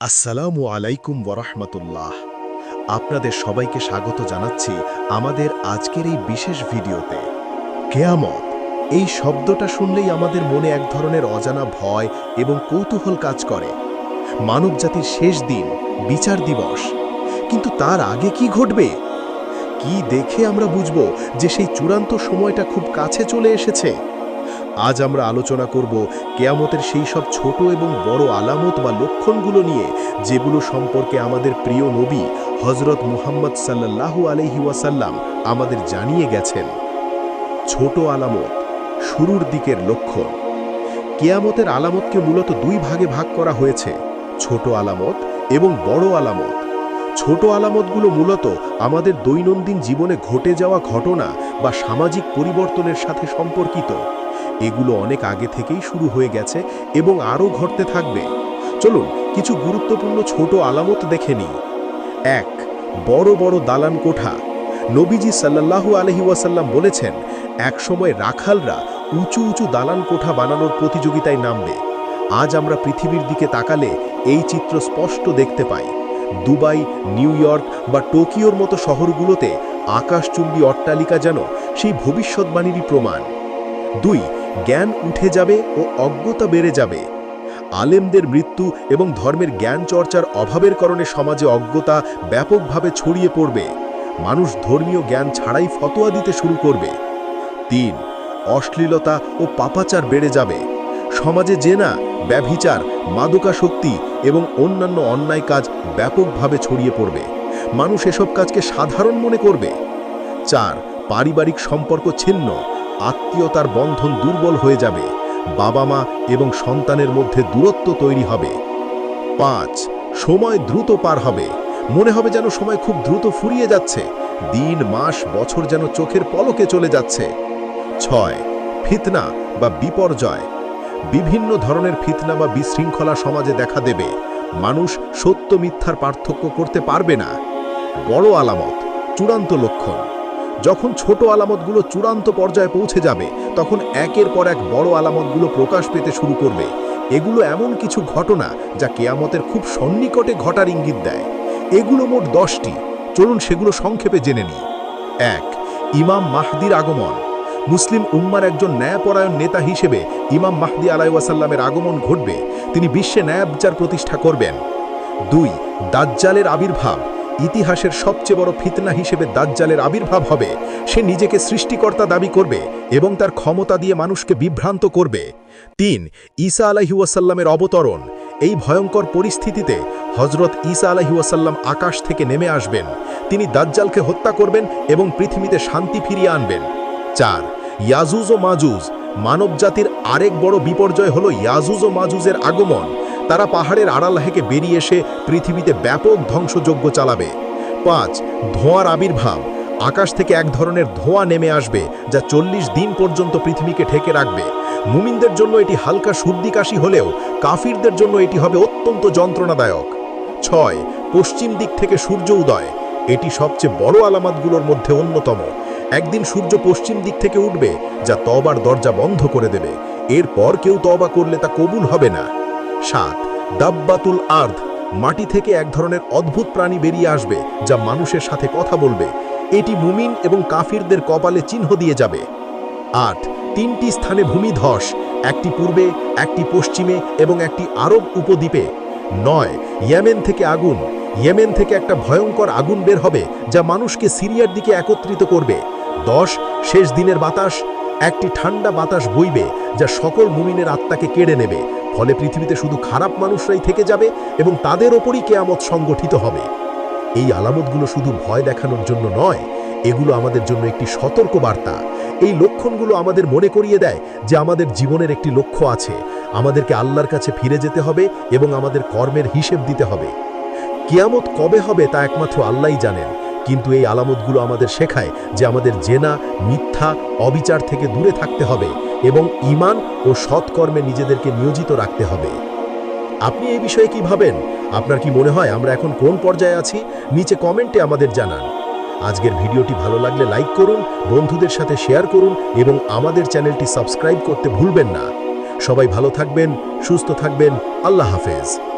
আসসালামু আলাইকুম ওরহমতুল্লাহ আপনাদের সবাইকে স্বাগত জানাচ্ছি আমাদের আজকের এই বিশেষ ভিডিওতে। কেয়ামত, এই শব্দটা শুনলেই আমাদের মনে এক ধরনের অজানা ভয় এবং কৌতূহল কাজ করে। মানবজাতির শেষ দিন, বিচার দিবস। কিন্তু তার আগে কি ঘটবে? কি দেখে আমরা বুঝব যে সেই চূড়ান্ত সময়টা খুব কাছে চলে এসেছে? আজ আমরা আলোচনা করব কেয়ামতের সেই সব ছোট এবং বড় আলামত বা লক্ষণগুলো নিয়ে, যেগুলো সম্পর্কে আমাদের প্রিয় নবী হজরত মুহাম্মদ সাল্লাল্লাহু আলহি ওয়াসাল্লাম আমাদের জানিয়ে গেছেন। ছোট আলামত, শুরুর দিকের লক্ষণ। কেয়ামতের আলামতকে মূলত দুই ভাগে ভাগ করা হয়েছে, ছোট আলামত এবং বড় আলামত। ছোট আলামতগুলো মূলত আমাদের দৈনন্দিন জীবনে ঘটে যাওয়া ঘটনা বা সামাজিক পরিবর্তনের সাথে সম্পর্কিত। এগুলো অনেক আগে থেকেই শুরু হয়ে গেছে এবং আরও ঘটতে থাকবে। চলুন, কিছু গুরুত্বপূর্ণ ছোট আলামত দেখে নিই। এক, বড় বড় দালান কোঠা। নবীজি সাল্লাল্লাহু আলহি ওয়াসাল্লাম বলেছেন, একসময় রাখালরা উঁচু উঁচু দালান কোঠা বানানোর প্রতিযোগিতায় নামবে। আজ আমরা পৃথিবীর দিকে তাকালে এই চিত্র স্পষ্ট দেখতে পাই। দুবাই, নিউ ইয়র্ক বা টোকিওর মতো শহরগুলোতে আকাশচুম্বী অট্টালিকা যেন সেই ভবিষ্যৎবাণীরই প্রমাণ। দুই জ্ঞান উঠে যাবে ও অজ্ঞতা বেড়ে যাবে। আলেমদের মৃত্যু এবং ধর্মের জ্ঞান চর্চার অভাবের কারণে সমাজে অজ্ঞতা ব্যাপকভাবে ছড়িয়ে পড়বে। মানুষ ধর্মীয় জ্ঞান ছাড়াই ফতোয়া দিতে শুরু করবে। তিন, অশ্লীলতা ও পাপাচার বেড়ে যাবে। সমাজে জেনা, ব্যভিচার মাদকাশক্তি এবং অন্যান্য অন্যায় কাজ ব্যাপকভাবে ছড়িয়ে পড়বে। মানুষ এসব কাজকে সাধারণ মনে করবে। চার, পারিবারিক সম্পর্ক ছিন্ন। আত্মীয়তার বন্ধন দুর্বল হয়ে যাবে বাবা মা এবং সন্তানের মধ্যে দূরত্ব তৈরি হবে। পাঁচ, সময় দ্রুত পার হবে। মনে হবে যেন সময় খুব দ্রুত ফুরিয়ে যাচ্ছে। দিন, মাস, বছর যেন চোখের পলকে চলে যাচ্ছে। ছয়, ফিতনা বা বিপর্যয়। বিভিন্ন ধরনের ফিতনা বা বিশৃঙ্খলা সমাজে দেখা দেবে। মানুষ সত্য মিথ্যার পার্থক্য করতে পারবে না। বড় আলামত, চূড়ান্ত লক্ষণ। যখন ছোট আলামতগুলো চূড়ান্ত পর্যায়ে পৌঁছে যাবে, তখন একের পর এক বড় আলামতগুলো প্রকাশ পেতে শুরু করবে। এগুলো এমন কিছু ঘটনা যা কেয়ামতের খুব সন্নিকটে ঘটার ইঙ্গিত দেয়। এগুলো মোট দশটি। চলুন সেগুলো সংক্ষেপে জেনে নিই। এক, ইমাম মাহদির আগমন। মুসলিম উম্মার একজন ন্যায়পরায়ণ নেতা হিসেবে ইমাম মাহদি আলাইসাল্লামের আগমন ঘটবে। তিনি বিশ্বে ন্যায় বিচার প্রতিষ্ঠা করবেন। দুই, দাজ্জালের আবির্ভাব। ইতিহাসের সবচেয়ে বড় ফিতনা হিসেবে দাজ্জালের আবির্ভাব হবে। সে নিজেকে সৃষ্টিকর্তা দাবি করবে এবং তার ক্ষমতা দিয়ে মানুষকে বিভ্রান্ত করবে। তিন, ঈসা আলাহিউসাল্লামের অবতরণ। এই ভয়ঙ্কর পরিস্থিতিতে হজরত ঈসা আলাহিউসাল্লাম আকাশ থেকে নেমে আসবেন। তিনি দাজ্জালকে হত্যা করবেন এবং পৃথিবীতে শান্তি ফিরিয়ে আনবেন। চার, ইয়াজুজ ও মাজুজ। মানবজাতির আরেক বড় বিপর্যয় হল ইয়াজুজ ও মাজুজের আগমন। তারা পাহাড়ের আড়াল হেঁকে বেরিয়ে এসে পৃথিবীতে ব্যাপক ধ্বংসযজ্ঞ চালাবে। পাঁচ, ধোঁয়ার আবির্ভাব। আকাশ থেকে এক ধরনের ধোঁয়া নেমে আসবে, যা চল্লিশ দিন পর্যন্ত পৃথিবীকে ঢেকে রাখবে। মুমিনদের জন্য এটি হালকা সর্দি কাশি হলেও কাফিরদের জন্য এটি হবে অত্যন্ত যন্ত্রণাদায়ক। ছয়, পশ্চিম দিক থেকে সূর্য উদয়। এটি সবচেয়ে বড় আলামাতগুলোর মধ্যে অন্যতম। একদিন সূর্য পশ্চিম দিক থেকে উঠবে, যা তবার দরজা বন্ধ করে দেবে। এরপর কেউ তবা করলে তা কবুল হবে না। সাত। দাব্বাতুল আর্ধ মাটি থেকে এক ধরনের অদ্ভুত প্রাণী বেরিয়ে আসবে, যা মানুষের সাথে কথা বলবে। এটি মুমিন এবং কাফিরদের কপালে চিহ্ন দিয়ে যাবে। আট। তিনটি স্থানে ভূমিধস একটি পূর্বে, একটি পশ্চিমে এবং একটি আরব উপদ্বীপে। নয়। ইয়েমেন থেকে আগুন, ইয়েমেন থেকে একটা ভয়ঙ্কর আগুন বের হবে, যা মানুষকে সিরিয়ার দিকে একত্রিত করবে। দশ। শেষ দিনের বাতাস একটি ঠান্ডা বাতাস বইবে যা সকল মুমিনের আত্মাকে কেড়ে নেবে। ফলে পৃথিবীতে শুধু খারাপ মানুষরাই থেকে যাবে এবং তাদের ওপরই কেয়ামত সংগঠিত হবে। এই আলামতগুলো শুধু ভয় দেখানোর জন্য নয়, এগুলো আমাদের জন্য একটি সতর্ক বার্তা এই লক্ষণগুলো আমাদের মনে করিয়ে দেয় যে আমাদের জীবনের একটি লক্ষ্য আছে। আমাদেরকে আল্লাহর কাছে ফিরে যেতে হবে এবং আমাদের কর্মের হিসেব দিতে হবে। কিয়ামত কবে হবে তা একমাত্র আল্লাহই জানেন। কিন্তু এই আলামতগুলো আমাদের শেখায় যে আমাদের জেনা, মিথ্যা, অবিচার থেকে দূরে থাকতে হবে এবং ইমান ও সৎকর্মে নিজেদেরকে নিয়োজিত রাখতে হবে। আপনি এই বিষয়ে কি ভাবেন? আপনার কি মনে হয় আমরা এখন কোন পর্যায়ে আছি? নিচে কমেন্টে আমাদের জানান। আজকের ভিডিওটি ভালো লাগলে লাইক করুন, বন্ধুদের সাথে শেয়ার করুন এবং আমাদের চ্যানেলটি সাবস্ক্রাইব করতে ভুলবেন না। সবাই ভালো থাকবেন, সুস্থ থাকবেন, আল্লাহ হাফেজ।